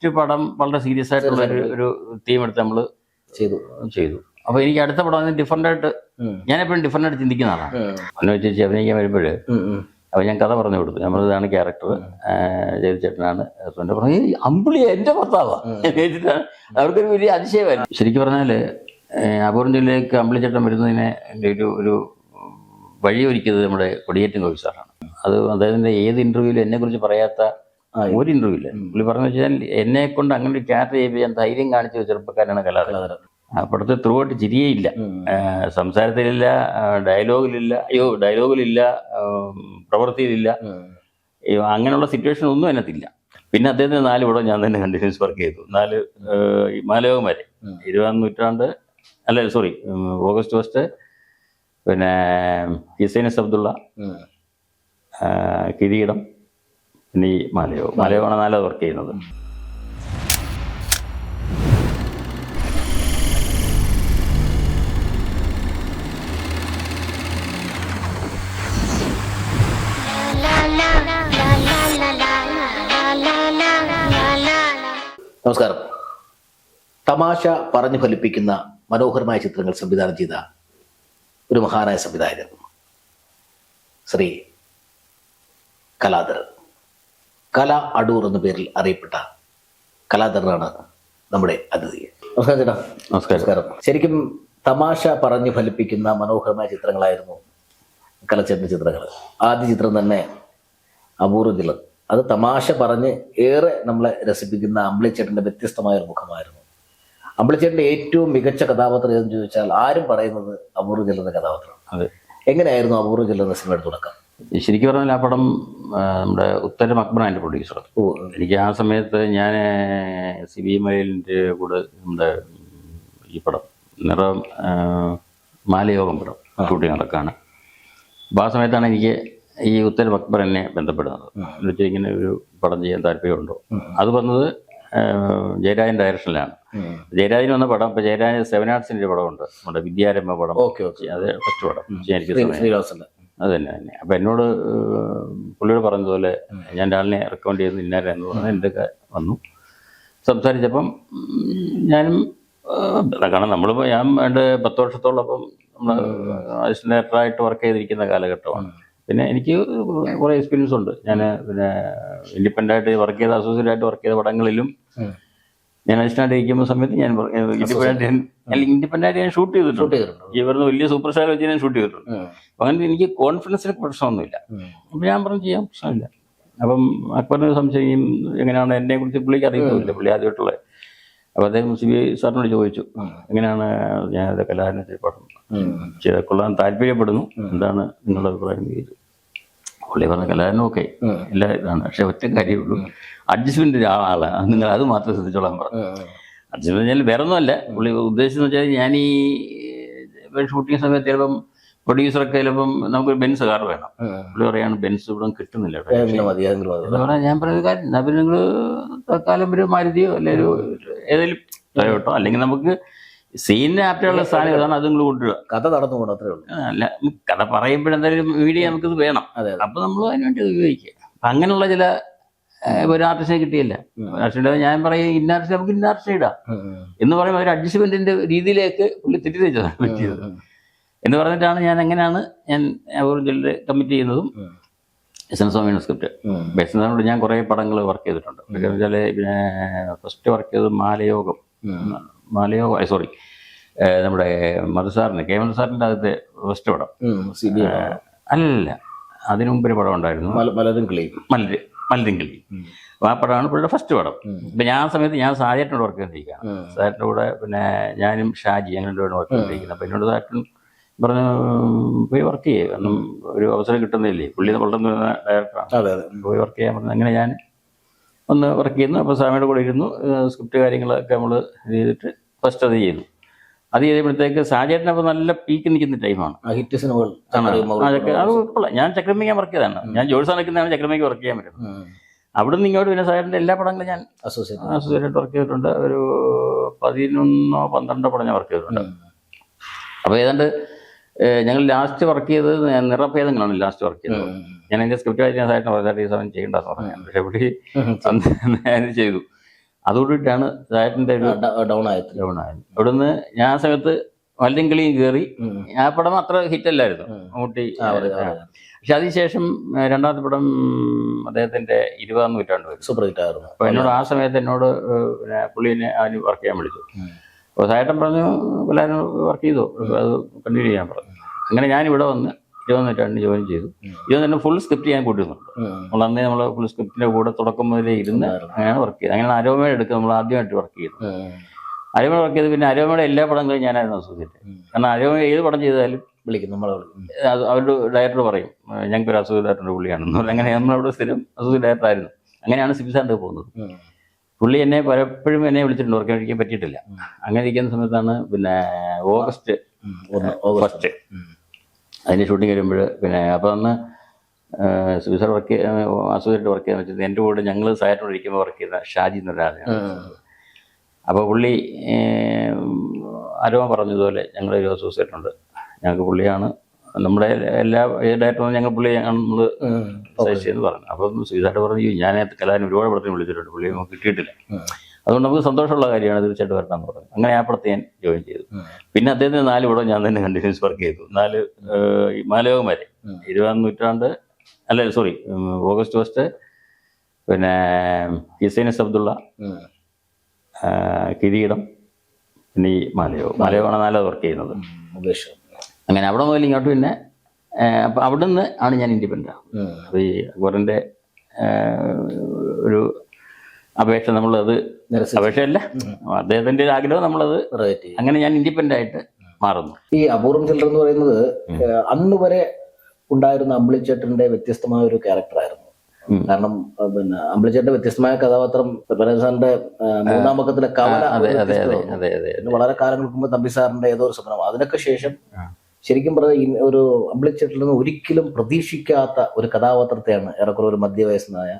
First പടം വളരെ serious ആയിട്ടുള്ള ഒരു ഒരു തീം എടുത്ത് നമ്മൾ ചെയ്തു. ചെയ്തു. അപ്പൊ എനിക്ക് അടുത്ത പടം ഡിഫറെന്റ് ആയിട്ട് ഞാൻ എപ്പോഴും ഡിഫറെന്റ് ആയിട്ട് ചിന്തിക്കുന്ന ആളാണ്. അന്ന് വെച്ച് അഭിനയിക്കാൻ വരുമ്പോഴ്. അപ്പൊ ഞാൻ കഥ പറഞ്ഞു കൊടുത്തു. നമ്മൾ ഇതാണ് ക്യാരക്ടർ ജയചേട്ടനാണ് ഹസ്ബൻഡ് പറഞ്ഞു അമ്പിളി എന്റെ ഭർത്താവാണ് അവർക്കൊരു വലിയ അതിശയമായിരുന്നു. ശരിക്കും പറഞ്ഞാൽ അപൂർവം ജില്ലയിലേക്ക് അമ്പിളിച്ചേട്ടൻ വരുന്നതിനെ ഒരു ഒരു വഴി ഒരുക്കിയത് നമ്മുടെ കൊടിയേറ്റം കോവിസാറാണ് അത് അദ്ദേഹത്തിന്റെ ഏത് ഇന്റർവ്യൂവിലും എന്നെ കുറിച്ച് പറയാത്ത ആ, ഇന്റർവ്യൂ ഇല്ല. പുള്ളി പറഞ്ഞു വെച്ചാൽ എന്നെ കൊണ്ട് അങ്ങനെ ഒരു ക്യാരക്ടർ ചെയ്യിപ്പിക്കാൻ ധൈര്യം കാണിച്ച ചെറുപ്പക്കാരാണ് കലാകാരൻ. അപ്പുറത്ത് ത്രൂ ആയിട്ട് ചിരിയേയില്ല. സംസാരത്തിലില്ല ഡയലോഗിലില്ല അയ്യോ ഡയലോഗിലില്ല പ്രവൃത്തിയിലില്ല. അങ്ങനെയുള്ള സിറ്റുവേഷൻ ഒന്നും അതിനകത്തില്ല. പിന്നെ അദ്ദേഹത്തിന് നാല് പടം ഞാൻ തന്നെ കണ്ടിന്യൂസ് വർക്ക് ചെയ്തു. നാല് ഏഹ്, മാലയോഗം വരെ. ഇരുപതാം നൂറ്റാണ്ട് അല്ല സോറി ഓഗസ്റ്റ് ഫസ്റ്റ് പിന്നെ ഹിസൈനസ് അബ്ദുള്ള കിരീടം പിന്നെ ഈ മലയോ മാലയോഗമാണ് നാലാമത് വർക്ക് ചെയ്യുന്നത്. നമസ്കാരം. തമാശ പറഞ്ഞു ഫലിപ്പിക്കുന്ന മനോഹരമായ ചിത്രങ്ങൾ സംവിധാനം ചെയ്ത ഒരു മഹാനായ സംവിധായകൻ ശ്രീ കലാധരൻ. കല അടൂർ എന്ന പേരിൽ അറിയപ്പെട്ട കലാധരനാണ് നമ്മുടെ അതിഥി നമസ്കാരം ചേട്ടാ. നമസ്കാരം. ശരിക്കും തമാശ പറഞ്ഞു ഫലിപ്പിക്കുന്ന മനോഹരമായ ചിത്രങ്ങളായിരുന്നു കലച്ചേട്ടന്റെ ചിത്രങ്ങൾ ആദ്യ ചിത്രം തന്നെ അപൂർവത്തിൽ അത് തമാശ പറഞ്ഞ് ഏറെ നമ്മളെ രസിപ്പിക്കുന്ന അമ്പിളിച്ചേട്ടന്റെ വ്യത്യസ്തമായ ഒരു മുഖമായിരുന്നു. അമ്പിളിച്ചേട്ടന്റെ ഏറ്റവും മികച്ച കഥാപാത്രം ഏതെന്ന് ചോദിച്ചാൽ ആരും പറയുന്നത് അപൂർവ എന്ന കഥാപാത്രമാണ്. അതെ. എങ്ങനെയായിരുന്നു അപൂർവ എന്ന സിനിമയുടെ തുടക്കം? ശരിക്കും പറഞ്ഞാൽ ആ പടം നമ്മുടെ ഉത്തരം അക്ബറാണ് പ്രൊഡ്യൂസർ ഓ എനിക്ക് ആ സമയത്ത് ഞാൻ സി ബി മലയിലിന്റെ കൂടെ നമ്മുടെ ഈ പടം നിറം മാലയോഗം പടം ഷൂട്ടിംഗ് നടക്കുകയാണ് അപ്പോൾ ആ സമയത്താണ് എനിക്ക് ഈ ഉത്തരം അക്ബർ എന്നെ ബന്ധപ്പെടുന്നത്. എന്ന് വെച്ചാൽ ഇങ്ങനെ ഒരു പടം ചെയ്യാൻ താല്പര്യമുണ്ടോ? അത് വന്നത് ജയരാജൻ ഡയറക്ഷനിലാണ് ജയരാജൻ വന്ന പടം ഇപ്പം ജയരാജൻ സെവൻ ആർട്സിന്റെ ഒരു പടമുണ്ട്. നമ്മുടെ വിദ്യാരംഭ പടം. Okay okay. അത് ഫസ്റ്റ് പടം. അത് തന്നെ തന്നെ. അപ്പം എന്നോട് പുള്ളിയോട് പറഞ്ഞതുപോലെ ഞാൻ ഒരാളിനെ റെക്കമെൻഡ് ചെയ്യുന്നു ഇന്നാരെന്ന് പറഞ്ഞാൽ എന്റെ വന്നു. സംസാരിച്ചപ്പം ഞാനും കാരണം നമ്മളിപ്പോൾ ഞാൻ വേണ്ട പത്ത് വർഷത്തോളം അപ്പം നമ്മൾ ഡയറക്ടറായിട്ട് വർക്ക് ചെയ്തിരിക്കുന്ന കാലഘട്ടമാണ്. പിന്നെ എനിക്ക് കുറേ എക്സ്പീരിയൻസ് ഉണ്ട്. ഞാൻ പിന്നെ ഇൻഡിപെൻഡന്റ് ആയിട്ട് വർക്ക് ചെയ്ത അസോസിയേറ്റ് ആയിട്ട് വർക്ക് ചെയ്ത പടങ്ങളിലും. ഞാൻ അസിസ്റ്റന്റ് ഇരിക്കുന്ന സമയത്ത് ഞാൻ ഇൻഡിപെൻഡന്റ് ഇൻഡിപെൻഡന്റ് ആയിട്ട് ഞാൻ ഷൂട്ട് ചെയ്തിട്ടുണ്ട്. വരുന്ന വലിയ സൂപ്പർ സ്റ്റാർ വെച്ച് ഞാൻ ഷൂട്ട് ചെയ്തിട്ടുണ്ട്. അങ്ങനെ എനിക്ക് കോൺഫിഡൻസിന് പ്രശ്നമൊന്നുമില്ല. അപ്പൊ അപ്പം ഞാൻ പറഞ്ഞു ചെയ്യാൻ പ്രശ്നമില്ല. അപ്പം അക്ബറിന് സംശയം എങ്ങനെയാണ് എന്നെ കുറിച്ച് പുള്ളിക്ക് അറിയത്തില്ല പുള്ളി ആദ്യമായിട്ടുള്ള അപ്പോൾ അദ്ദേഹം സി ബി ഐ സാറിനോട് ചോദിച്ചു എങ്ങനെയാണ് ഞാൻ കലാകാരനെ പടം. ചെയ്ത കൊള്ളാൻ താല്പര്യപ്പെടുന്നു? എന്താണ് നിങ്ങളുടെ അഭിപ്രായം? ചോദിച്ചു പുള്ളി പറഞ്ഞ കലാകാരനും ഓക്കെ. എല്ലാ ഇതാണ് പക്ഷെ ഒറ്റ കാര്യമുള്ളൂ. അഡ്ജസ്റ്റ്മെന്റ് ആളാണ് നിങ്ങൾ അത് മാത്രം ശ്രദ്ധിച്ചോളാൻ പറഞ്ഞു. അഡ്ജസ്റ്റ്മെന്റ് വെച്ചാൽ വേറെ ഒന്നുമല്ല പുള്ളി ഉദ്ദേശിച്ചെന്ന് വെച്ചാൽ ഞാൻ ഈ ഷൂട്ടിംഗ് സമയത്ത് ചിലപ്പം പ്രൊഡ്യൂസറൊക്കെ ചിലപ്പം നമുക്കൊരു ബെൻസ് കാർ വേണം. പുള്ളി പറയാണ് ബെൻസ് ഇവിടെ കിട്ടുന്നില്ല. പറഞ്ഞാൽ ഞാൻ പറയുന്നത് കാര്യം പിന്നെ നിങ്ങൾ തൽക്കാലം ഒരു മാരുതിയോ അല്ലെങ്കിൽ ഏതെങ്കിലും ടൊയോട്ടോ അല്ലെങ്കിൽ നമുക്ക് സീനിന് ആപ്റ്റുള്ള സാധനം ഏതാണ് അത് നിങ്ങൾ കൊണ്ടുവരിക. കഥ നടന്നു പോകണം അത്രേ ഉള്ളൂ. അല്ല കഥ പറയുമ്പോഴെന്തായാലും വീഡിയോ നമുക്കിത് വേണം. അതെ അതെ. അപ്പൊ നമ്മൾ അതിനുവേണ്ടി ഉപയോഗിക്കുക. അപ്പൊ അങ്ങനെയുള്ള ചില ഒരു ആർട്ടിസ്റ്റിനെ കിട്ടിയില്ല. ആർട്ടിസ്റ്റ് ഞാൻ പറയും ഇന്ന ആർട്ടിസ്റ്റ് നമുക്ക് ഇന്ന ആർട്ടിസ്റ്റ് ഇടാം. എന്ന് പറയുമ്പോൾ ഒരു അഡ്ജസ്റ്റ്മെന്റിന്റെ രീതിയിലേക്ക് പുള്ളി തെറ്റിദ്ധരിച്ചതാണ് പറ്റിയത്. എന്ന് പറഞ്ഞിട്ടാണ് ഞാൻ എങ്ങനെയാണ് ഞാൻ ജില്ല കമ്മിറ്റ് ചെയ്യുന്നതും എൻ സ്വാമിയുടെ സ്ക്രിപ്റ്റ് ബെസൻ സ്വാമിയോട് ഞാൻ കുറേ പടങ്ങൾ വർക്ക് ചെയ്തിട്ടുണ്ട്. പിന്നെ ഫസ്റ്റ് വർക്ക് ചെയ്തത് മാലയോഗം ഉം. മാലയോഗം സോറി നമ്മുടെ മധുസാറിന് കെ മധുസാറിന്റെ ആദ്യത്തെ ഫസ്റ്റ് പടം. അല്ല അതിനു മുമ്പ് ഒരു പടം ഉണ്ടായിരുന്നു. മലതും മലര് മലരിങ്കിളി ആ പടമാണ് പുള്ളിയുടെ ഫസ്റ്റ് പടം. ഇപ്പം ഞാൻ ആ സമയത്ത് ഞാൻ സാജേട്ടനോട് വർക്ക് ചെയ്തിരിക്കുകയാണ് സാജേട്ടന്റെ കൂടെ പിന്നെ ഞാനും ഷാജി ഞങ്ങൾ രണ്ടുപേരും വർക്ക് ചെയ്തിരിക്കുന്നത് അപ്പം എന്നോട് സാറ്റൻ പറഞ്ഞു പോയി വർക്ക് ചെയ്യേ. കാരണം ഒരു അവസരം കിട്ടുന്നില്ലേ? പുള്ളി വളർന്നു വരുന്ന ഡയറക്ടറാണ് പോയി വർക്ക് ചെയ്യാൻ പറഞ്ഞു. അങ്ങനെ ഞാൻ ഒന്ന് വർക്ക് ചെയ്യുന്നു. അപ്പോൾ സാമിയുടെ കൂടെ ഇരുന്നു. സ്ക്രിപ്റ്റ് കാര്യങ്ങളൊക്കെ നമ്മൾ ചെയ്തിട്ട് ഫസ്റ്റ് അത് ചെയ്തു അത് ചെയ്തപ്പോഴത്തേക്ക് സാജേട്ടൻ അപ്പോൾ നല്ല പീക്ക് നിൽക്കുന്ന ടൈമാണ് ആ ഹിറ്റ് സിനിമകൾ അത് കുഴപ്പമില്ല ഞാൻ ചക്രമിക്കാൻ വർക്ക് ചെയ്താണ് ഞാൻ ജോലിസാ നിൽക്കുന്നതാണ് ചക്രമിക്ക് വർക്ക് ചെയ്യാൻ പറ്റുന്നത് അവിടുന്ന് ഇങ്ങോട്ട് പിന്നെ സാറിന്റെ എല്ലാ പടങ്ങളും ഞാൻ അസോസിയേറ്റ് അസോസിയേറ്റ് വർക്ക് ചെയ്തിട്ടുണ്ട്. ഒരു പതിനൊന്നോ പന്ത്രണ്ടോ പടം ഞാൻ വർക്ക് ചെയ്തിട്ടുണ്ട്. അപ്പോൾ ഏതാണ്ട് ഞങ്ങൾ ലാസ്റ്റ് വർക്ക് ചെയ്തത് നിറഭേദങ്ങളാണ് ലാസ്റ്റ് വർക്ക് ചെയ്തത്. ഞാൻ എന്റെ സ്ക്രിപ്റ്റ് വായിച്ച സാറിന് വളരെ ഈ സമയം ചെയ്യേണ്ടെന്ന് പറഞ്ഞു പക്ഷേ ഇവിടെ ചെയ്തു. അതോടുകൂടിയിട്ടാണ് സായറ്റിന്റെ ഒരു ഡൗൺ ആയത് ഡൗൺ ആയത്. അവിടുന്ന് ഞാൻ ആ സമയത്ത് വല്ലെങ്കിലും കിളിയും കയറി ആ പടം അത്ര ഹിറ്റ് അല്ലായിരുന്നു. മമ്മൂട്ടി. പക്ഷെ അതിനുശേഷം രണ്ടാമത്തെ പടം അദ്ദേഹത്തിന്റെ ഇരുപതാം നൂറ്റാണ്ട് വരും. സൂപ്പർ ഹിറ്റ് ആയിരുന്നു. അപ്പൊ എന്നോട് ആ സമയത്ത് എന്നോട് പുള്ളീനെ അതിന് വർക്ക് ചെയ്യാൻ വിളിച്ചു. അപ്പൊ അപ്പോൾ സായട്ടൻ പറഞ്ഞു എല്ലാവരും വർക്ക് ചെയ്തു? അത് കണ്ടിന്യൂ ചെയ്യാൻ പറഞ്ഞു. അങ്ങനെ ഞാൻ ഇവിടെ വന്ന് ഇരുപത് നൂറ്റാണ്ടിന് ജോയിൻ ചെയ്തു. ഇരുപത് തന്നെ ഫുൾ സ്ക്രിപ്റ്റ് ഞാൻ കൂട്ടുന്നുണ്ട് ഉം. നമ്മൾ അന്നേ നമ്മൾ ഫുൾ സ്ക്രിപ്റ്റിന്റെ കൂടെ തുടക്കം മുതലേ ഇരുന്ന്. അങ്ങനെയാണ് വർക്ക് ചെയ്തത് അങ്ങനെ അരോമയുടെ എടുക്കുക നമ്മൾ ആദ്യമായിട്ട് വർക്ക് ചെയ്തു അരോമയുടെ വർക്ക് ചെയ്ത് പിന്നെ അരോമയുടെ എല്ലാ പടങ്ങളും ഞാനായിരുന്നു അസോസിയേറ്റ്. കാരണം അരോമ ഏത് പടം ചെയ്താലും വിളിക്കും നമ്മളെ വിളിക്കും. അവരുടെ ഡയറക്ടർ പറയും ഞങ്ങൾക്ക് ഒരു അസോസിയേറ്റ് ഡയറക്ടറുടെ പുള്ളിയാണെന്ന്. പറഞ്ഞ് അങ്ങനെ നമ്മളവിടെ സ്ഥിരം അസോസിയേറ്റ് ഡയറക്ടർ ആയിരുന്നു. അങ്ങനെയാണ് സിബിസാൻഡ് പോകുന്നത്. പുള്ളി എന്നെ പലപ്പോഴും എന്നെ വിളിച്ചിട്ടുണ്ട് വർക്ക് കഴിക്കാൻ പറ്റിയിട്ടില്ല. അങ്ങനെ ഇരിക്കുന്ന സമയത്താണ് പിന്നെ ഓഗസ്റ്റ്. ഓഗസ്റ്റ്. ഫസ്റ്റ്. അതിന്റെ ഷൂട്ടിംഗ് വരുമ്പോൾ പിന്നെ അപ്പോൾ അന്ന് സിബിസാർ വർക്ക് അസോസിയേറ്റ് വർക്ക് ചെയ്യാന്ന് വെച്ചാൽ എന്റെ കൂടെ ഞങ്ങൾ സാറ്റോട് ഇരിക്കുമ്പോൾ വർക്ക് ചെയ്ത ഷാജി എന്നൊരാളാണ്. അപ്പോൾ പുള്ളി അരോമ പറഞ്ഞതുപോലെ ഞങ്ങളൊരു അസോസിയേറ്റ് ഉണ്ട് ഞങ്ങൾക്ക് പുള്ളിയാണ് നമ്മുടെ എല്ലാ ഡയറക്ടറും ഞങ്ങൾ പുള്ളി നമ്മൾ. സജസ്റ്റ് ചെയ്യുന്നു പറഞ്ഞു അപ്പം സ്വീതായിട്ട് പറഞ്ഞു ഞാൻ കലാകാരൻ ഒരുപാട് പടത്തിന് വിളിച്ചിട്ടുണ്ട് പുള്ളി നമുക്ക് കിട്ടിയിട്ടില്ല. അതുകൊണ്ട് നമുക്ക് സന്തോഷമുള്ള കാര്യമാണ് തീർച്ചയായിട്ടും വരണം എന്ന് പറഞ്ഞു അങ്ങനെ ആ പടത്തെ ഞാൻ ജോയിൻ ചെയ്തു. പിന്നെ അദ്ദേഹത്തിന് നാല് പടം ഞാൻ തന്നെ കണ്ടിന്യൂസ് വർക്ക് ചെയ്തു. നാല് മാലയോഗം വരെ. ഇരുപതാം നൂറ്റാണ്ട് അല്ല സോറി ഓഗസ്റ്റ് ഫസ്റ്റ് പിന്നെ ഹിസൈനസ് അബ്ദുള്ള കിരീടം പിന്നെ ഈ മാലയോഗം മാലയോഗമാണ് നാലാമത് വർക്ക് ചെയ്യുന്നത്. അങ്ങനെ അവിടെ മുതൽ ഇങ്ങോട്ട് പിന്നെ അപ്പം അവിടെ നിന്ന് ആണ് ഞാൻ ഇൻഡിപെൻഡന്റ് ഉം. അപ്പോൾ ഈ അക്ബറിന്റെ ഒരു അപേക്ഷ നമ്മൾ അത് അപേക്ഷയല്ല. അദ്ദേഹത്തിന്റെ ഒരു ആഗ്രഹം നമ്മളത്. അങ്ങനെ ഞാൻ ഇൻഡിപെൻഡന്റ് ആയിട്ട് മാറുന്നു. ഈ അപൂർവം ചിലർ എന്ന് പറയുന്നത് അന്ന് വരെ ഉണ്ടായിരുന്ന അമ്പിളിച്ചേട്ടന്റെ വ്യത്യസ്തമായ ഒരു ക്യാരക്ടറായിരുന്നു. കാരണം പിന്നെ അമ്പിളിച്ചേട്ടന്റെ വ്യത്യസ്തമായ കഥാപാത്രം സാറിന്റെ മൂന്നാം പക്കത്തിലെ കവല വളരെ കാലങ്ങൾക്ക് മുമ്പ് തമ്പി സാറിന്റെ ഏതോ ഒരു സ്വപ്നം. അതിനൊക്കെ ശേഷം ശരിക്കും പറഞ്ഞാൽ ഒരു അമ്പിളിച്ചേട്ടിൽ നിന്ന് ഒരിക്കലും പ്രതീക്ഷിക്കാത്ത ഒരു കഥാപാത്രത്തെയാണ് ഏറെക്കുറെ ഒരു മധ്യവയസ്സനായ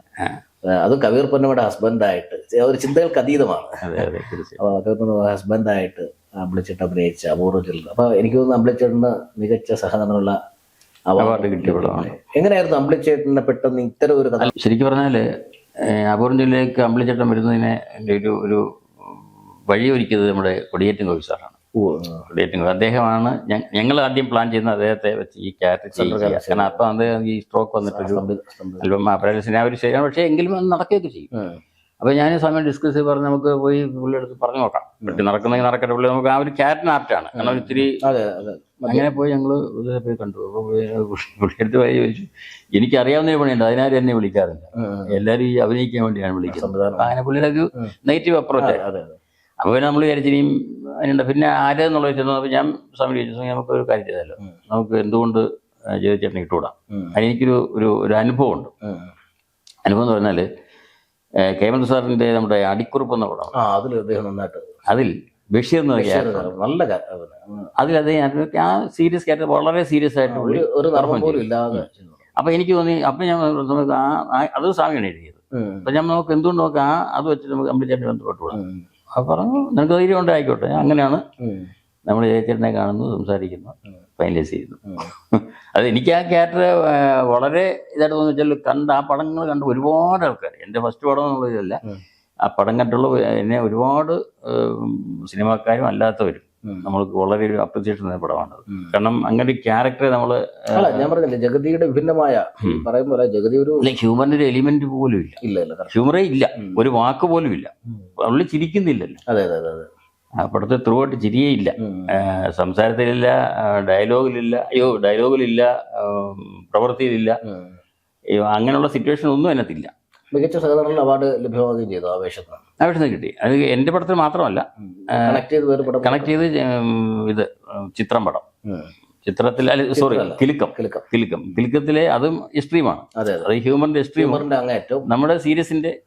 അത് കബീർ പൊന്നമ്മയുടെ ഹസ്ബൻഡായിട്ട്. ഒരു ചിന്തകൾക്ക് അതീതമാണ്. അപ്പോൾ അദ്ദേഹത്തിന് ഹസ്ബൻഡായിട്ട് അമ്പിളിച്ചേട്ടൻ അഭിനയിച്ച അപൂർവ ചിലർ അപ്പൊ എനിക്ക് തോന്നുന്നു അമ്പിളിച്ചേട്ടന് മികച്ച സഹനടനുള്ള അവാർഡ് കിട്ടിയ പടമാണ് എങ്ങനെയായിരുന്നു അമ്പിളിച്ചേട്ടനെ പെട്ടെന്ന് ഇത്തരം ഒരു കഥ? ശരിക്കും പറഞ്ഞാൽ അപൂർവ ജില്ലയിലേക്ക് അമ്പിളിച്ചേട്ടൻ വരുന്നതിന് ഒരു ഒരു വഴി ഒരുക്കിയത് നമ്മുടെ കൊടിയേറ്റം കോവി കൊടിയേറ്റം അദ്ദേഹമാണ് ഞങ്ങൾ ആദ്യം പ്ലാൻ ചെയ്യുന്ന അദ്ദേഹത്തെ വെച്ച് ഈ ക്യാരക്ടർ ചെയ്യുക. കാരണം അപ്പം അദ്ദേഹം ഈ സ്ട്രോക്ക് വന്നിട്ടൊരു അല്പം സ്തംഭി- ആ ഒരു ശരിയാണ്. പക്ഷേ എങ്കിലും അത് നടക്കുകയൊക്കെ ചെയ്യും. അപ്പൊ അപ്പോൾ ഞാൻ സമയം ഡിസ്കസ് ചെയ്ത് പറഞ്ഞ് നമുക്ക് പോയി പുള്ളിയെടുത്ത് പറഞ്ഞു നോക്കാം. പറ്റി നടക്കുന്നെങ്കിൽ നടക്കട്ടെ പുള്ളി. നമുക്ക് ആ ഒരു ക്യാരക്ടർ ആപ്റ്റാണ് കാരണം ഒത്തിരി അങ്ങനെ പോയി ഞങ്ങൾ പോയി കണ്ടു. അപ്പോൾ പുള്ളിയെടുത്ത് പോയി ചോദിച്ചു എനിക്കറിയാവുന്ന ഒരു പണിയുണ്ട്. അതിനാരും എന്നെ വിളിക്കാറില്ല. എല്ലാവരും ഈ അഭിനയിക്കാൻ വേണ്ടിയാണ് വിളിക്കുന്നത്. അങ്ങനെ പുള്ളിയുടെ ഒരു നെഗറ്റീവ് അപ്രോച്ച് അതെ അതെ. അപ്പോൾ പിന്നെ നമ്മൾ വിചാരിച്ചിനിയും അതിനുണ്ട്. പിന്നെ ആരെന്നുള്ള ചെന്നപ്പോൾ ഞാൻ സ്വാമി ചോദിച്ചു നമുക്ക് ഒരു കാര്യം ചെയ്താലോ? നമുക്ക് എന്തുകൊണ്ട് ജയിച്ചേട്ടനെ ഇട്ടുകൂടാം. അതിനെനിക്കൊരു ഒരു ഒരു അനുഭവമുണ്ട്. ഉണ്ട് അനുഭവം എന്ന് പറഞ്ഞാൽ കേമന്ത് സാറിന്റെ നമ്മുടെ അടിക്കുറിപ്പ് എന്ന പടം. അതിൽ അദ്ദേഹം നന്നായിട്ട് അതിൽ ബഷീർ എന്ന് നല്ല. അതിൽ അദ്ദേഹം ആ സീരിയസ് ക്യാരക്ടർ വളരെ സീരിയസ് ആയിട്ട് ഒരു പോലും ഇല്ലാതെ ചെയ്തു. എനിക്ക് തോന്നി അപ്പൊ ഞാൻ നമുക്ക് ആ അത് സ്വാമിയാണ് എഴുതിയത്. അപ്പൊ അപ്പം ഞാൻ നമുക്ക് എന്തുകൊണ്ട് നോക്കാം ആ അത് വെച്ച് നമുക്ക് അമ്പലിച്ചായിട്ട് ബന്ധപ്പെട്ടുകൂടാ? അപ്പോൾ പറഞ്ഞു നിനക്ക് ധൈര്യം ഉണ്ട് ആയിക്കോട്ടെ അങ്ങനെയാണ്. നമ്മൾ ചേച്ചിനെ കാണുന്നു സംസാരിക്കുന്നു ഫൈനലൈസ് ചെയ്യുന്നു. അത് എനിക്ക് ആ ക്യാരക്ടർ വളരെ ഇതായിട്ട് തോന്നുന്നു വെച്ചാൽ കണ്ട ആ പടങ്ങൾ കണ്ട് ഒരുപാട് ആൾക്കാർ എന്റെ ഫസ്റ്റ് പടം എന്നുള്ളതല്ല. ആ പടം കണ്ടുള്ള എന്നെ ഒരുപാട് സിനിമാക്കാരും അല്ലാത്തവരും. നമ്മൾക്ക് വളരെ ഒരു അപ്രിസിയേഷൻ തന്ന പടമാണത് കാരണം അങ്ങനെ ക്യാരക്ടറെ നമ്മൾ ഞാൻ പറഞ്ഞില്ലേ ജഗതിയുടെ വിഭിന്നമായ. പറയും പോലെ ജഗതി ഒരു ഹ്യൂമറിന്റെ എലിമെന്റ് പോലും ഇല്ല. ഇല്ല ഇല്ല ഹ്യൂമറേ ഇല്ല. ഒരു വാക്ക് പോലും ഇല്ല. അവൾ ചിരിക്കുന്നില്ലല്ലോ. അതെ അതെ അതെ അപ്പുറത്തെ ആ പടത്തെ ത്രൂ ആയിട്ട് ചിരിയേ ഇല്ല. സംസാരത്തിലില്ല ഡയലോഗിലില്ല അയ്യോ ഡയലോഗിലില്ല പ്രവൃത്തിയിലില്ല. അങ്ങനെയുള്ള സിറ്റുവേഷൻ ഒന്നും അതിനകത്തില്ല. മികച്ച സഹകരണ അവാർഡ് ലഭ്യമാവുകയും ചെയ്തു ആവേശത്തിന് ആവശ്യം കിട്ടി. അത് എന്റെ പടത്തിൽ മാത്രമല്ല കണക്ട് ചെയ്ത് വേറെ പടം കണക്ട് ചെയ്ത് ഇത് ചിത്രം പടം. ചിത്രത്തിൽ സോറി. കിലുക്കം. കിലുക്കം. കിലുക്കം. കിലുക്കത്തിലെ അതും എക്സ്ട്രീമാണ് അതെ ഹ്യൂമറിന്റെ എക്സ്ട്രീം നമ്മുടെ സീരിയസിന്റെ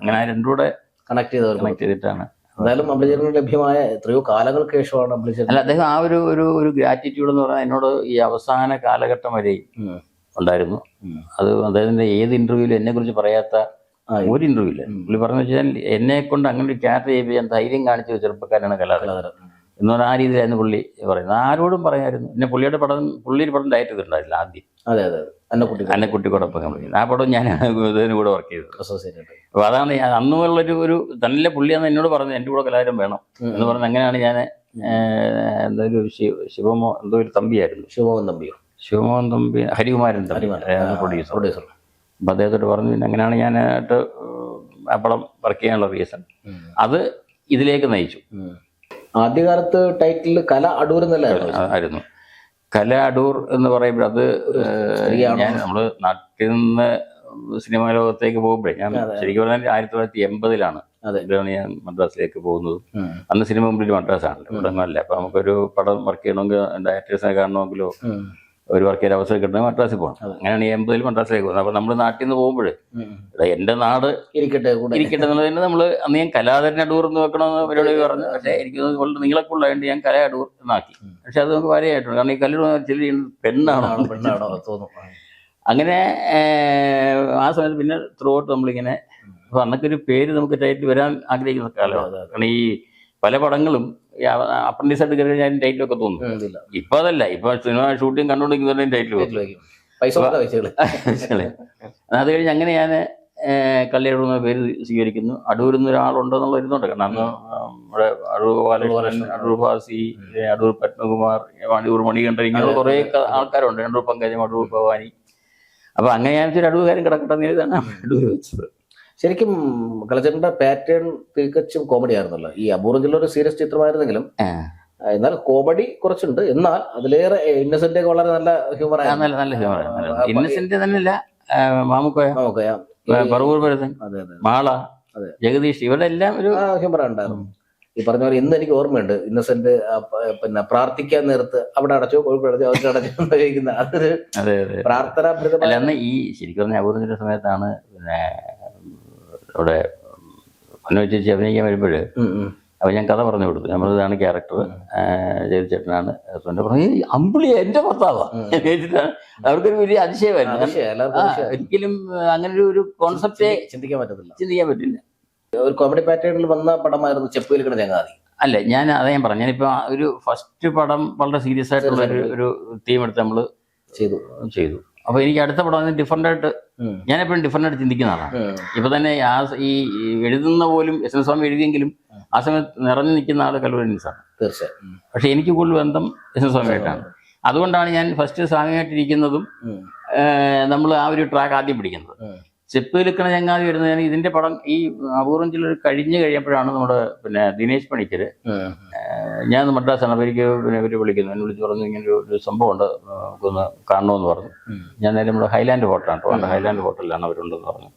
അങ്ങനെ, രണ്ടുകൂടെ കണക്ട് ചെയ്ത് കണക്ട് ചെയ്തിട്ടാണ്. എന്തായാലും അമ്പിളിചേരന് ലഭ്യമായ എത്രയോ കാലങ്ങൾക്ക് ശേഷമാണ് അമ്പിളിചേരൻ അല്ല അദ്ദേഹം ആ ഒരു ഒരു ഗ്രാറ്റിറ്റ്യൂഡ് എന്ന് പറഞ്ഞാൽ എന്നോട് ഈ അവസാന കാലഘട്ടം വരെയും. ഉണ്ടായിരുന്നു. അത് അദ്ദേഹത്തിന്റെ ഏത് ഇന്റർവ്യൂവിലും എന്നെ കുറിച്ച് പറയാത്ത ഒരു ഇന്റർവ്യൂ ഇല്ല. ഉം. പുള്ളി പറഞ്ഞു വെച്ചാൽ എന്നെ കൊണ്ട് അങ്ങനെ ഒരു ക്യാരക്ടർ ചെയ്യിപ്പിക്കാൻ ധൈര്യം കാണിച്ച ഒരു ചെറുപ്പക്കാരനാണ് കലാകാരൻ. എന്ന് പറഞ്ഞാൽ ആ രീതിയിലായിരുന്നു പുള്ളി പറയുന്നത്. ആരോടും പറയായിരുന്നു. എന്നെ പുള്ളിയുടെ പടം പുള്ളിയുടെ പടം ഡയറ്റ് ചെയ്തിട്ടുണ്ടായില്ല ആദ്യം. അതെ അതെ അന്നക്കുട്ടി അന്നക്കുട്ടിയോടൊപ്പം കമ്പനി ആ പടം ഞാൻ ഇതിന് കൂടെ വർക്ക് ചെയ്തത് അസോസിയേറ്റ് അപ്പോൾ അതാണ് ഞാൻ അന്നുള്ളൊരു ഒരു നല്ല പുള്ളിയാന്ന് എന്നോട് പറഞ്ഞു എന്റെ കൂടെ കലാകാരൻ വേണം എന്ന് പറഞ്ഞ് അങ്ങനെയാണ് ഞാൻ എന്തോ ഒരു ശിവ ശിവമോ എന്തോ ഒരു തമ്പിയായിരുന്നു. ശിവമോ തമ്പിയോ? ശിവമോഹൻ തമ്പി ഹരികുമാരൻ തമ്പി പ്രൊഡ്യൂസർ പ്രൊഡ്യൂസർ അപ്പം അദ്ദേഹത്തോട് പറഞ്ഞു പിന്നെ അങ്ങനെയാണ് ഞാനായിട്ട് ആ പടം വർക്ക് ചെയ്യാനുള്ള റീസൺ അത് ഇതിലേക്ക് നയിച്ചു. ആദ്യകാലത്ത് ടൈറ്റിൽ കല അടൂർ എന്നല്ലായിരുന്നു? ആയിരുന്നു. കല അടൂർ എന്ന് പറയുമ്പോൾ അത് ഞാൻ നമ്മൾ നാട്ടിൽ നിന്ന് സിനിമാ ലോകത്തേക്ക് പോകുമ്പോഴേ ഞാൻ ശരിക്കും പറഞ്ഞാൽ ആയിരത്തി തൊള്ളായിരത്തി എൺപതിലാണ് അതെ. ഞാൻ മദ്രാസിലേക്ക് പോകുന്നത്. അന്ന് സിനിമ കംപ്ലീറ്റ് മദ്രാസാണല്ലോ. ഇവിടെ ഒന്നുമല്ല അപ്പൊ നമുക്കൊരു പടം വർക്ക് ചെയ്യണമെങ്കിൽ ഡയറക്ടേഴ്സിനെ കാണണമെങ്കിലോ. ഒരു വർക്ക് ചെയ്യാൻ അവസരം കിട്ടണമെങ്കിൽ മദ്രാസിൽ പോകണം അങ്ങനെയാണ് ഈ എൺപതിൽ മദ്രാസിലേക്ക് പോകുന്നത്. അപ്പൊ നമ്മൾ നാട്ടിൽ നിന്ന് പോകുമ്പോൾ എന്റെ എന്റെ നാട് ഇരിക്കട്ടെ ഇരിക്കട്ടെ എന്നുള്ളതിന് നമ്മൾ അന്ന് ഞാൻ കലാതരനെ അടൂർ എന്ന് വെക്കണമെന്ന് പരിപാടി പറഞ്ഞു. പക്ഷേ എനിക്ക് വളരെ നീളക്കുള്ളതുകൊണ്ട് ഞാൻ കല അടൂർ എന്നാക്കി പക്ഷെ അത് നമുക്ക് വരെയായിട്ടുണ്ട്. കാരണം ഈ കല്ലൂർ ചില പെണ്ണാണോ. പെണ്ണാണോ തോന്നും. അങ്ങനെ ആ സമയത്ത് പിന്നെ ത്രൂ ഔട്ട് നമ്മളിങ്ങനെ അപ്പൊ അന്നൊക്കെ ഒരു പേര് നമുക്ക് ടൈറ്റിൽ വരാൻ ആഗ്രഹിക്കുന്ന കാലമാണ്. കാരണം ഈ പല പടങ്ങളും അപ്രന്റീസ് ആയിട്ട് കയറി ഞാൻ ടൈറ്റിലൊക്കെ തോന്നും. ഇപ്പൊ അതല്ല ഇപ്പൊ സിനിമ ഷൂട്ടിങ് കണ്ടുകൊണ്ടിരിക്കുന്ന ടൈറ്റിൽ അത് കഴിഞ്ഞ് അങ്ങനെ ഞാൻ കല്യാണം എന്ന പേര് സ്വീകരിക്കുന്നു. അടൂരിൽ നിന്ന് ഒരാളുണ്ടെന്നുള്ള ഇരുന്നുണ്ട് കാരണം അന്ന് നമ്മുടെ അടൂർ ബാലകൃഷ്ണൻ അടൂർ ഭാസി അടൂർ പത്മകുമാർ അടൂർ മണികണ്ഠൻ ഇങ്ങനെ കുറെ ആൾക്കാരുണ്ട്. അടൂർ പങ്കജം അടൂർ ഭവാനി. അപ്പൊ അങ്ങനെ ഞാൻ ഒരു കാര്യം കിടക്കട്ടെ എഴുതാണ് അടൂർ വെച്ചത്. ശരിക്കും കളച്ചറിന്റെ പാറ്റേൺ തികച്ചും കോമഡി ആയിരുന്നല്ലോ. ഈ അപൂർവം ജില്ല ഒരു സീരിയസ് ചിത്രമായിരുന്നെങ്കിലും എന്നാൽ കോമഡി കുറച്ചുണ്ട്. എന്നാൽ അതിലേറെ ഇന്നസെന്റ് ഒക്കെ വളരെ നല്ല ഹ്യൂമർ ആ, നല്ല നല്ല ഹ്യൂമർ ഇന്നസെന്റ് തന്നെയല്ല മാമുക്കോയ നമുക്ക് പറവൂർ ഭരതൻ അതെ അതെ. മാള അതെ. ജഗദീഷ് ഇവരുടെ എല്ലാം ഒരു ഹ്യൂമർ ഉണ്ടായിരുന്നു. ഈ പറഞ്ഞ പോലെ ഇന്ന് എനിക്ക് ഓർമ്മയുണ്ട് ഇന്നസെന്റ് പിന്നെ പ്രാർത്ഥിക്കാൻ നേരത്ത് അവിടെ അടച്ചോ കോഴിക്കോട് അടച്ചോ അവിടെ അടച്ചോ ചോദിക്കുന്ന അതൊരു അതെ അതെ പ്രാർത്ഥനാഭരിതമായ ഈ ശരിക്കും പറഞ്ഞ അപൂർവ സമയത്താണ് പിന്നെ അവിടെ പൊന്നു ചേച്ചി അഭിനയിക്കാൻ വരുമ്പോൾ ഉം. ഞാൻ കഥ പറഞ്ഞു കൊടുത്തു. നമ്മളിതാണ് ക്യാരക്ടർ ജയചേട്ടനാണ് ഹസ്ബൻഡ്. പറഞ്ഞു "ഏയ്, അമ്പിളി എന്റെ ഭർത്താവാണ് അവർക്കൊരു വലിയ അതിശയമായിരുന്നു. ഒരിക്കലും അങ്ങനെ ഒരു കോൺസെപ്റ്റേ ചിന്തിക്കാൻ പറ്റത്തില്ല. ചിന്തിക്കാൻ പറ്റില്ല. ഒരു കോമഡി പാറ്റേണിൽ വന്ന പടമായിരുന്നു ചെപ്പ് വിൽക്കണ ചങ്ങാതി അല്ല ഞാൻ അതേ ഞാൻ പറഞ്ഞു ഞാനിപ്പോൾ ഒരു ഫസ്റ്റ് പടം വളരെ സീരിയസ് ആയിട്ടുള്ള ഒരു ഒരു തീം എടുത്ത് നമ്മൾ ചെയ്തു. ചെയ്തു. അപ്പോൾ എനിക്ക് അടുത്ത പടം ഡിഫറെന്റ് ആയിട്ട് ഞാൻ എപ്പോഴും ഡിഫറെന്റ് ആയിട്ട് ചിന്തിക്കുന്ന ആളാണ് ഇപ്പൊ തന്നെ ആ ഈ എഴുതുന്ന പോലും എസ് എൻ സ്വാമി എഴുതിയെങ്കിലും ആ സമയത്ത് നിറഞ്ഞു നിൽക്കുന്ന ആൾ കല്ലൂരിൻസാണ് തീർച്ചയായും. പക്ഷെ എനിക്ക് കൂടുതൽ ബന്ധം എസ് എൻ സ്വാമിയായിട്ടാണ് അതുകൊണ്ടാണ് ഞാൻ ഫസ്റ്റ് സ്വാമിയായിട്ടിരിക്കുന്നതും. നമ്മൾ ആ ഒരു ട്രാക്ക് ആദ്യം പിടിക്കുന്നത്. ചെപ്പ് നിൽക്കണ ചങ്ങാതി വരുന്നതിന് ഇതിന്റെ പടം ഈ അപൂർവം ചിലർ കഴിഞ്ഞു കഴിയുമ്പോഴാണ് നമ്മുടെ പിന്നെ ദിനേശ് പണിക്കർ ഞാൻ അപ്പോൾ എനിക്ക് പിന്നെ ഇവർ വിളിക്കുന്നു. എന്നെ വിളിച്ച് പറഞ്ഞു ഇങ്ങനെ ഒരു- സംഭവം ഉണ്ട്. നമുക്കൊന്ന് കാണണമെന്ന് പറഞ്ഞു. ഞാൻ നേരെ നമ്മുടെ ഹൈലാൻഡ് ഹോട്ടലാണ്. കേട്ടോ ഹൈലാൻഡ് ഹോട്ടലിലാണ് അവരുണ്ടെന്ന് പറഞ്ഞു.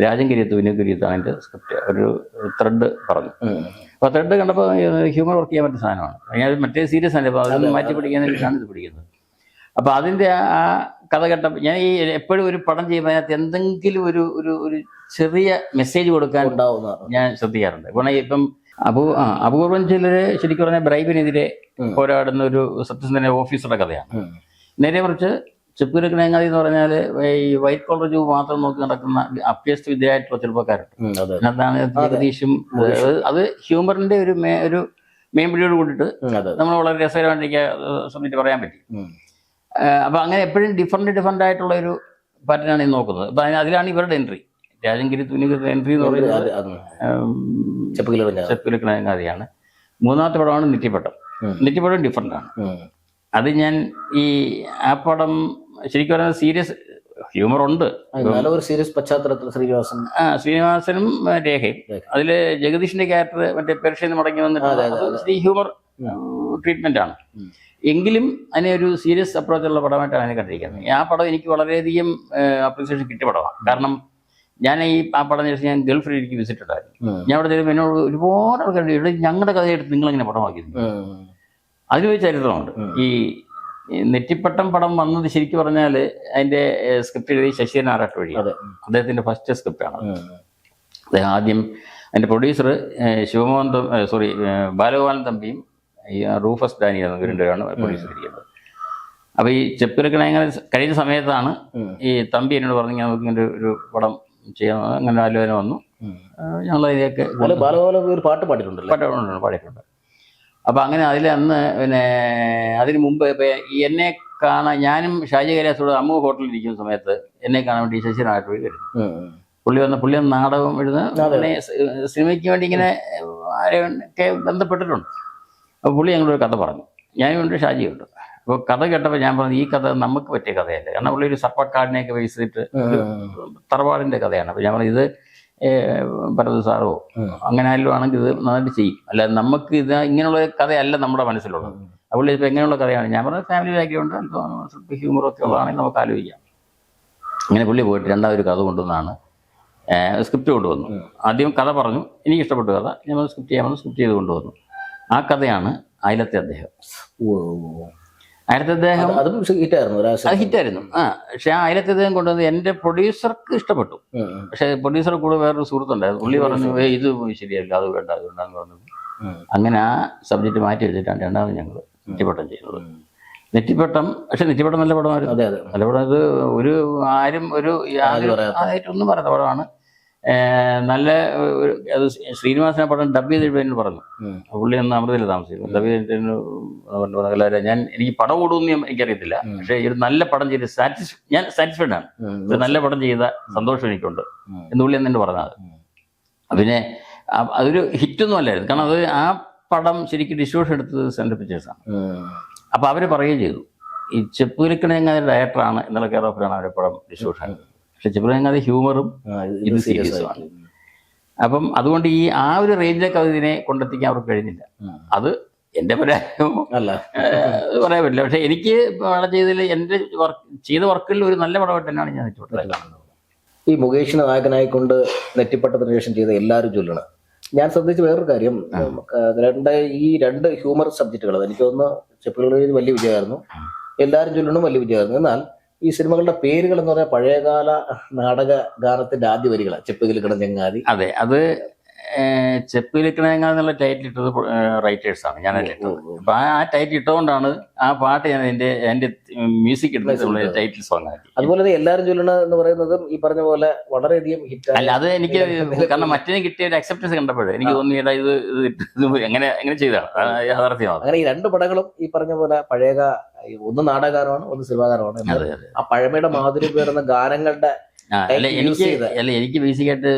രാജൻ കിരിയത്ത് വിനു കിരിയത്താണ് എന്റെ സ്ക്രിപ്റ്റ്. ഒരു ത്രെഡ് പറഞ്ഞു. അപ്പോൾ ത്രെഡ് കണ്ടപ്പോൾ ഹ്യൂമർ വർക്ക് ചെയ്യാൻ പറ്റുന്ന സാധനമാണ്. ഞാൻ മറ്റേ സീരിയസ് ആണ് അപ്പോൾ അതൊന്ന് മാറ്റി പിടിക്കാനായിട്ടാണ് ഇത് പിടിക്കുന്നത്. അപ്പോൾ അതിന്റെ ആ കഥ കേട്ടപ്പോൾ ഞാൻ ഈ എപ്പോഴും ഒരു പടം ചെയ്യുമ്പോൾ അതിനകത്ത് എന്തെങ്കിലും ഒരു ഒരു ഒരു ചെറിയ മെസ്സേജ് കൊടുക്കാൻ ഉണ്ടാവുന്ന ഞാൻ ശ്രദ്ധിക്കാറുണ്ട്. ഗുണ ഇപ്പം അപൂ ആ അപൂർവം ചിലര് ശരിക്കും പറഞ്ഞാൽ ബ്രൈബിനെതിരെ പോരാടുന്ന ഒരു സത്യസന്ധന ഓഫീസറുടെ കഥയാണ്. നേരെ കുറിച്ച് ചെപ്പുരക്കനങ്ങാതി എന്ന് പറഞ്ഞാൽ ഈ വൈറ്റ് കോളർ ജോബ് മാത്രം നോക്കി നടക്കുന്ന അഭ്യസ്ത വിദ്യയായിട്ടുള്ള ചെറുപ്പക്കാരുണ്ട്. അതാണ് അതെ. ജഗദീഷും ഹ്യൂമറിന്റെ ഒരു ഒരു മേമ്പിടിയോട് കൂടിയിട്ട്. നമ്മൾ വളരെ രസകരമായിട്ട് സംബന്ധിച്ച് പറയാൻ പറ്റി. ഉം. ഏഹ് അപ്പൊ അങ്ങനെ എപ്പോഴും ഡിഫറെന്റ് ഡിഫറെന്റ് ആയിട്ടുള്ള ഒരു പാറ്റേണാണ് ഈ നോക്കുന്നത്. അപ്പൊ അതിലാണ് ഇവരുടെ എൻട്രി രാജൻഗിരി തുനികൃത എൻട്രി എന്ന് പറയുന്നത് അത് അത് ഏഹ് ചെപ്പ് മൂന്നാമത്തെ പടമാണ് നെറ്റിപ്പട്ടം നിത്യപടം നെറ്റിപ്പട്ടം ഡിഫറെന്റ് ആണ് അത് ഞാൻ ഈ ആ പടം ശരിക്കും പറയുന്നത് സീരിയസ് ഹ്യൂമർ ഉണ്ട്. ഒരു സീരിയസ് പശ്ചാത്തലത്തിൽ ശ്രീനിവാസൻ ആ ശ്രീനിവാസനും രേഖയും. അതിൽ ജഗദീഷിന്റെ ക്യാരക്ടർ മറ്റേ പെർഷ്യന്ന് മടങ്ങി വന്നിട്ട് ഹ്യൂമർ ട്രീറ്റ്മെന്റ് ആണ്. എങ്കിലും അതിനെ ഒരു സീരിയസ് അപ്രോച്ചുള്ള പടമായിട്ടാണ് അതിനെ കണ്ടിരിക്കുന്നത്. ആ പടം എനിക്ക് വളരെയധികം അപ്രീസിയേഷൻ കിട്ടിയ പടമാണ്. കാരണം ഞാൻ ഈ ആ പടം ശേഷം ഞാൻ ഗൾഫിൽ എനിക്ക് വിസിറ്റ് ഉണ്ടായിരുന്നു. ഞാൻ അവിടെ ചെല്ലുമ്പോൾ എന്നോട് ഒരുപാട് ആൾക്കാർ ഇവിടെ ഞങ്ങളുടെ കഥയെടുത്ത് നിങ്ങൾ പടമാക്കിയിരുന്നു. അതിനൊരു ചരിത്രമുണ്ട്. ഈ നെറ്റിപ്പട്ടം പടം വന്നത് ശരിക്കും പറഞ്ഞാൽ അതിന്റെ സ്ക്രിപ്റ്റ് എഴുതി ശശിധരൻ നാരാട്ട് വഴി. അദ്ദേഹത്തിന്റെ ഫസ്റ്റ് സ്ക്രിപ്റ്റാണ്. അദ്ദേഹം ആദ്യം അതിന്റെ പ്രൊഡ്യൂസർ ശിവമോഹൻ സോറി ബാലഗോപാലൻ തമ്പിയും ഈ റൂഫസ് ഡാനിയൽ എന്ന രണ്ടുപേരാണ് പോലീസ് പിടിക്കുന്നത് അപ്പോൾ ഈ ചെപ്പിലക്കണ അങ്ങനെ കഴിഞ്ഞ സമയത്താണ് ഈ തമ്പി എന്നോട് പറഞ്ഞു നമുക്ക് ഇങ്ങനെ ഒരു- പടം ചെയ്യാൻ അങ്ങനെ ആലോചന വന്നു. ഞങ്ങൾ ബാലഗോപാലൻ ഒരു പാട്ട് പാടിയിട്ടുണ്ടല്ലേ? പാട്ടുണ്ട് പാടിയിട്ടുണ്ട് അപ്പോൾ അങ്ങനെ അതിൽ അന്ന് പിന്നെ അതിന് മുമ്പ് ഇപ്പൊ ഈ എന്നെ കാണാൻ ഞാനും ഷാജി കൈലാസോട് അമ്മു ഹോട്ടലിൽ ഇരിക്കുന്ന സമയത്ത് എന്നെ കാണാൻ വേണ്ടി ശശിനായിട്ട് വഴി വരുന്നു. പുള്ളി വന്ന പുള്ളി വന്ന് നാടകം എഴുതുന്ന സിനിമയ്ക്ക് വേണ്ടി ഇങ്ങനെ ആരെയൊക്കെ ബന്ധപ്പെട്ടിട്ടുണ്ട്. അപ്പോൾ പുള്ളി ഞങ്ങളൊരു കഥ പറഞ്ഞു. ഞാനുണ്ട് ഷാജിയുണ്ട് അപ്പോൾ കഥ കേട്ടപ്പോൾ ഞാൻ പറഞ്ഞു ഈ കഥ നമുക്ക് പറ്റിയ കഥയല്ല? കാരണം പുള്ളി ഒരു സർപ്പക്കാടിനെയൊക്കെ ബേസ് ചെയ്തിട്ട് തറവാടിന്റെ കഥയാണ്. അപ്പോൾ ഞാൻ പറഞ്ഞു ഇത് ഭരത് സാറോ അങ്ങനെ ആയാലും ആണെങ്കിൽ ഇത് നന്നായിട്ട് ചെയ്യും. അല്ല നമുക്ക് ഇത് ഇങ്ങനെയുള്ള കഥയല്ല നമ്മുടെ മനസ്സിലുള്ളത്. അപ്പോൾ പുള്ളി ഇപ്പോൾ എങ്ങനെയുള്ള കഥയാണ്. ഞാൻ പറഞ്ഞത് ഫാമിലി ബാക്ക്ഗ്രൗണ്ട് സ്വല്പം ഹ്യൂമറൊക്കെ ഉള്ളതാണെങ്കിൽ നമുക്ക് ആലോചിക്കാം. അങ്ങനെ പുള്ളി പോയിട്ട് രണ്ടാമൊരു കഥ കൊണ്ടുവന്നാണ്. സ്ക്രിപ്റ്റ് കൊണ്ടുവന്നു. ആദ്യം കഥ പറഞ്ഞു എനിക്ക് ഇഷ്ടപ്പെട്ടു കഥ. ഞാൻ സ്ക്രിപ്റ്റ് ചെയ്യാമെന്ന് സ്ക്രിപ്റ്റ് ചെയ്ത് കൊണ്ടുവന്നു. ആ കഥയാണ് അയലത്തെ അദ്ദേഹം. അയലത്തെ അദ്ദേഹം അതും ഹിറ്റായിരുന്നു അത് ഹിറ്റായിരുന്നു. ആ പക്ഷെ ആ അയലത്തെ അദ്ദേഹം കൊണ്ടുവന്ന് എന്റെ പ്രൊഡ്യൂസർക്ക് ഇഷ്ടപ്പെട്ടു. പക്ഷെ പ്രൊഡ്യൂസർ കൂടെ വേറൊരു സുഹൃത്തുണ്ടായിരുന്നു പുള്ളി പറഞ്ഞു ഇത് ശരിയല്ല അത് വേണ്ട അത് വേണ്ടെന്ന് പറഞ്ഞു. അങ്ങനെ ആ സബ്ജക്റ്റ് മാറ്റി വെച്ചിട്ടാണ് രണ്ടാമത് ഞങ്ങൾ നെറ്റിപ്പട്ടം ചെയ്യുന്നത് നെറ്റിപ്പട്ടം പക്ഷെ നെറ്റിപ്പട്ടം നല്ല പടമായിരുന്നു. അതെ അതെ. നല്ല പടം ഇത് ഒരു ആരും ഒരു യാതൊരു പറയാത്ത. ഒന്നും പറയാത്ത പടമാണ്. നല്ല അത് ശ്രീനിവാസനെ പടം ഡബ് ചെയ്തിട്ട് പറഞ്ഞു. പുള്ളി അന്ന് അമൃതയിൽ താമസിക്കുന്നു. ഡബ് ചെയ്തിട്ട് പറഞ്ഞു. "അഖിലാരെ, ഞാൻ എനിക്ക് പടം ഓടുമെന്ന് എനിക്കറിയത്തില്ല. പക്ഷേ ഒരു നല്ല പടം ചെയ്ത് സാറ്റിസ് ഞാൻ സാറ്റിസ്ഫൈഡ് ആണ്. ഒരു നല്ല പടം ചെയ്ത സന്തോഷം എനിക്കുണ്ട്. എന്ന് പുള്ളി എന്നെ പറഞ്ഞത്. പിന്നെ അതൊരു ഹിറ്റൊന്നും അല്ലായിരുന്നു. കാരണം അത് ആ പടം ശരിക്കും ഡിസ്ട്രിബ്യൂഷൻ എടുത്തത് സെൻട്രൽ പിക്ചേഴ്സാണ്. അപ്പോൾ അവർ പറയുകയും ചെയ്തു. ഈ ചെപ്പുലിക്കണങ്ങാതി ഡയറക്ടറാണ് എന്നുള്ള കെയർ ഓഫിലാണ് അവരെ പടം ഡിസ്ട്രിബ്യൂഷൻ ചെപ്പുലിക്കണങ്ങാതി ഹ്യൂമറും ഇത് സീരിയസുമാണ്. അപ്പം അതുകൊണ്ട് ഈ ആ ഒരു റേഞ്ചിലേക്ക് ഇതിനെ കൊണ്ടെത്തിക്കാൻ അവർക്ക് കഴിഞ്ഞില്ല. അത് എന്റെ പരാജയം അല്ല. പറയാൻ പറ്റില്ല. പക്ഷേ എനിക്ക് പടം ചെയ്തതിൽ എന്റെ വർക്ക് ചെയ്ത വർക്കിൽ ഒരു നല്ല പടമായിട്ട് തന്നെയാണ് ഞാൻ ചുട്ടത് ഈ മുകേഷിനെ നായകനായിക്കൊണ്ട് നെറ്റിപ്പട്ടത്തിന് ശേഷം ചെയ്ത എല്ലാവരും ചൊല്ലണം ഞാൻ ശ്രദ്ധിച്ച വേറൊരു കാര്യം. രണ്ട് ഈ രണ്ട് ഹ്യൂമർ സബ്ജക്റ്റുകൾ എനിക്ക് തോന്നുന്നു ചെപ്പുകളിൽ വലിയ വിജയമായിരുന്നു. എല്ലാവരും ചൊല്ലണം വലിയ വിജയമായിരുന്നു. എന്നാൽ ഈ സിനിമകളുടെ പേരുകൾ എന്ന് പറഞ്ഞാൽ പഴയകാല നാടക ഗാനത്തിന്റെ ആദ്യ വരികളാണ് ചെപ്പുകിൽ ചങ്ങാതി അതെ അത് ചെപ്പിലിക്കണങ്ങ എന്നുള്ള ടൈറ്റിൽ ഇട്ടത് റൈറ്റേഴ്സാണ് ഞാനല്ല ഇട്ടത്. അപ്പൊ ആ ടൈറ്റിൽ ഇട്ടുകൊണ്ടാണ് ആ പാട്ട് ഞാൻ എന്റെ എന്റെ മ്യൂസിക് ടൈറ്റിൽ സോങ് ആക്കി. അതുപോലെ തന്നെ എല്ലാവരും ചൊല്ലണ എന്ന് പറയുന്നതും ഈ പറഞ്ഞ പോലെ വളരെയധികം ഹിറ്റ് അല്ല അത് എനിക്ക് കാരണം മറ്റേ കിട്ടിയ ഒരു അക്സെപ്റ്റൻസ് കണ്ടപ്പോഴേ എനിക്ക് തോന്നി ഇത് എങ്ങനെ എങ്ങനെ ചെയ്താണ് യാഥാർത്ഥ്യമാണ് അങ്ങനെ ഈ രണ്ട് പടങ്ങളും ഈ പറഞ്ഞ പോലെ പഴയക ഒന്ന് നാടകാരമാണ് ഒന്ന് സിനിമാകാരമാണ് ആ പഴമയുടെ മാധുര്യം പേരുന്ന ഗാനങ്ങളുടെ അല്ല എനിക്ക് അല്ല എനിക്ക് ബേസിക്കായിട്ട്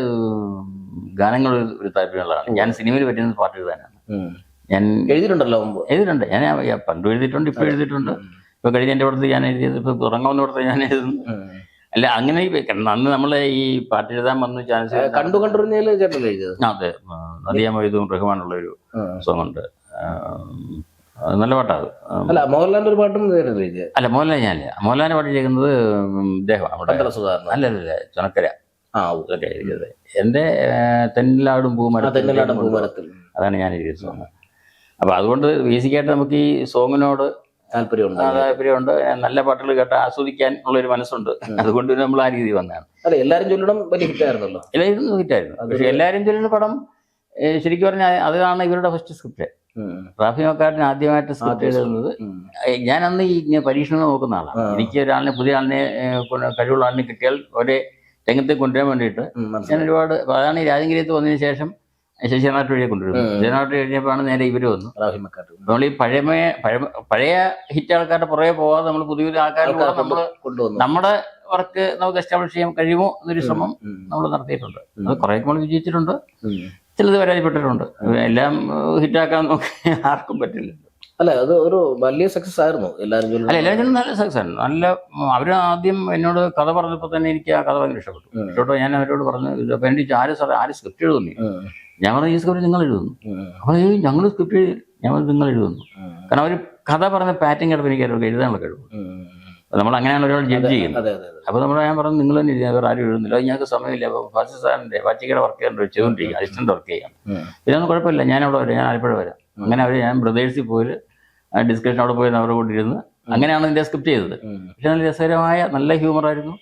ഗാനങ്ങൾ ഒരു- താല്പര്യമുള്ളതാണ്. ഞാൻ സിനിമയിൽ പറ്റുന്ന പാട്ട് എഴുതാനാണ്. ഞാൻ എഴുതിയിട്ടുണ്ടല്ലോ മുമ്പ്? എഴുതിയിട്ടുണ്ട്. ഞാൻ പണ്ട് എഴുതിയിട്ടുണ്ട് ഇപ്പൊ എഴുതിയിട്ടുണ്ട്. ഇപ്പൊ കഴിഞ്ഞ എന്റെ പുറത്ത് ഞാൻ എഴുതിയത് ഇപ്പൊ തുടങ്ങാവുന്ന പുറത്ത് ഞാൻ എഴുതുന്നു. അല്ല അങ്ങനെ അന്ന് നമ്മളെ ഈ പാട്ട് എഴുതാൻ വന്നു ചാൻസ് കണ്ടു കണ്ടിരുന്നതിൽ ചേട്ടൻ എഴുതിയത്? അതെ. നദിയ മൊയ്തും റഹ്മാനുള്ള ഒരു സോങ് ഉണ്ട്. നല്ല പാട്ടാണ്. അല്ല മോഹൻലാലിന്റെ ഒരു പാട്ടും അല്ല മോഹൻലാൽ ഞാനില്ല. മോഹൻലാലിന്റെ പാട്ട് ചെയ്യുന്നത് പന്തള സുധാകരൻ അല്ല അല്ല ചുണക്കര. ആ എന്റെ തെന്നിലാടും പൂമരത്തിലാടും പൂമരത്തിൽ. അതാണ് ഞാൻ എഴുതിയ സോങ് അപ്പൊ അതുകൊണ്ട് ബേസിക്കായിട്ട് നമുക്ക് ഈ സോങ്ങിനോട് താല്പര്യമുണ്ട്. താല്പര്യമുണ്ട്. നല്ല പാട്ടുകൾ കേട്ട് ആസ്വദിക്കാൻ ഉള്ള ഒരു മനസ്സുണ്ട് അതുകൊണ്ട് നമ്മൾ ആ രീതി വന്നതാണ്. അല്ല എല്ലാരും ചൊല്ലണം വലിയ ഹിറ്റായിരുന്നല്ലോ എല്ലാവരും ഹിറ്റായിരുന്നു പക്ഷെ എല്ലാവരും ചൊല്ലുന്ന പടം ശരിക്കും പറഞ്ഞാൽ അതാണ് ഇവരുടെ ഫസ്റ്റ് സ്ക്രിപ്റ്റ് റാഫി മക്കാട്ടിന് ആദ്യമായിട്ട് സ്ക്രിപ്റ്റ് എഴുതുന്നത് ഞാൻ അന്ന് ഈ പരീക്ഷണം നോക്കുന്ന ആളാണ്. എനിക്ക് ഒരാളിനെ പുതിയ ആളിനെ കഴിവുള്ള ആളിനെ കിട്ടിയാൽ ഒരേ രംഗത്തെ കൊണ്ടുവരാൻ വേണ്ടിയിട്ട് ഞാൻ ഒരുപാട് അതാണ് ഈ രാജഗിരിയത്ത് വന്നതിന് ശേഷം ശശിനാട്ട് വഴിയെ കൊണ്ടുവരുന്നത്. ശശിനാട്ട് കഴിഞ്ഞപ്പോഴാണ് നേരെ ഇവർ വന്നു റാഫി മക്കാട്ട് നമ്മൾ ഈ പഴയ പഴയ- ഹിറ്റ് ആൾക്കാരുടെ പുറകെ പോവാതെ നമ്മൾ പുതിയ ആൾക്കാരുടെ കൂടെ നമ്മൾ കൊണ്ടുവന്നു. നമ്മുടെ വർക്ക് നമുക്ക് എസ്റ്റാബ്ലിഷ് ചെയ്യാൻ കഴിയുമോ എന്നൊരു ശ്രമം നമ്മൾ നടത്തിയിട്ടുണ്ട്. അത് കുറെ നമ്മൾ വിജയിച്ചിട്ടുണ്ട്. ചിലത് പരാജയപ്പെട്ടിട്ടുണ്ട് എല്ലാം ഹിറ്റാക്കാൻ നോക്കി ആർക്കും പറ്റില്ല. അല്ല അത് ഒരു വലിയ സക്സസ് ആയിരുന്നു. എല്ലാവരും അല്ല എല്ലാവരും നല്ല സക്സസ് ആയിരുന്നു. നല്ല അവർ ആദ്യം എന്നോട് കഥ പറഞ്ഞപ്പോൾ തന്നെ എനിക്ക് ആ കഥ ഭയങ്കര ഇഷ്ടപ്പെട്ടു. ഇഷ്ടപ്പെട്ടോ ഞാൻ അവരോട് പറഞ്ഞു അപ്പം എന്റെ ആര് സാറേ ആര് സ്ക്രിപ്റ്റ് എഴുതുന്നു? ഞാൻ പറഞ്ഞു ഈ സ്ക്രിപ്റ്റ് നിങ്ങൾ എഴുതുന്നു. അപ്പോൾ ഈ ഞങ്ങൾ സ്ക്രിപ്റ്റ് ഞാൻ പറഞ്ഞു നിങ്ങൾ എഴുതുന്നു. കാരണം അവർ കഥ പറഞ്ഞ പാറ്റിംഗ് കിടപ്പ് എനിക്ക് അവർക്ക് എഴുതാനുള്ള കഴിവ്. നമ്മൾ അങ്ങനെയാണ് ഒരാൾ ജഡ്ജ് ചെയ്യുന്നത്. അപ്പോൾ നമ്മൾ ഞാൻ പറഞ്ഞു നിങ്ങൾ തന്നെ ഇരിക്കുന്നത് വേറെ ആരും എഴുതുന്നില്ല ഞങ്ങൾക്ക് സമയമില്ല. അപ്പോൾ സാറിന്റെ സാറിന്റെ വാച്ചിക്കയുടെ വർക്ക് ചെയ്യാൻ ചെയ്തുകൊണ്ടിരിക്കുക. അസിസ്റ്റന്റ് വർക്ക് ചെയ്യാം. ഒന്നും കുഴപ്പമില്ല. ഞാൻ അവിടെ വരാം. ഞാൻ ആലപ്പുഴ വരാം. അങ്ങനെ അവർ ഞാൻ ബ്രദേഴ്സിൽ പോയി ഡിസ്കഷൻ അവിടെ പോയി അവരുടെ കൂടെ ഇരുന്ന് അങ്ങനെയാണ് ഇതിന്റെ സ്ക്രിപ്റ്റ് ചെയ്തത്. പക്ഷെ നല്ല രസകരമായ നല്ല ഹ്യൂമർ ആയിരുന്നു.